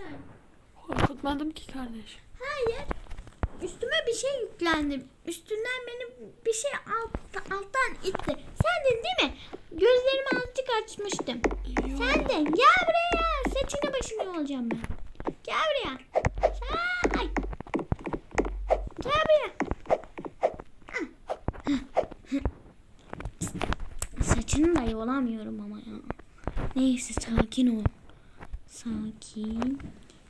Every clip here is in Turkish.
sen? Korkutmadım ki kardeş. Hayır. Üstüme bir şey yüklendi. Üstünden beni bir şey alt, alttan itti. Sendin değil mi? Gözlerimi azıcık açmıştım. Yok. Sen de gel buraya. Saçını başını olacağım ben. Gel buraya. Sen. Ay. Gel buraya. Saçını da yolamıyorum ama ya. Neyse sakin ol. Sakin.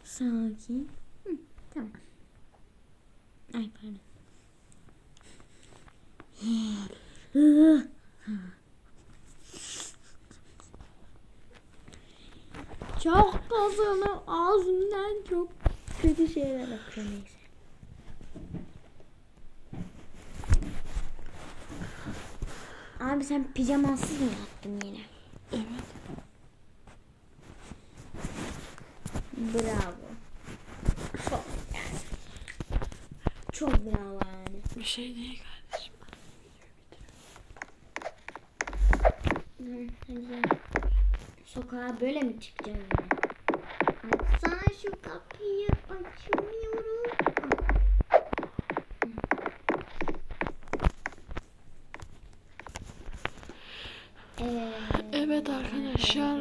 Sakin. Hı, tamam. Ay pardon. Çok kazanı ağzımdan çok kötü şeyler akıyor neyse. Abi sen pijamasız mı yattın yine? Evet. Bravo. Çok Çok bravo yani. Bir şey değil kardeşim. Hadi. Sokağa böyle mi çıkacağız yine? Açsana şu kapıyı açmıyorum. Evet. Evet arkadaşlar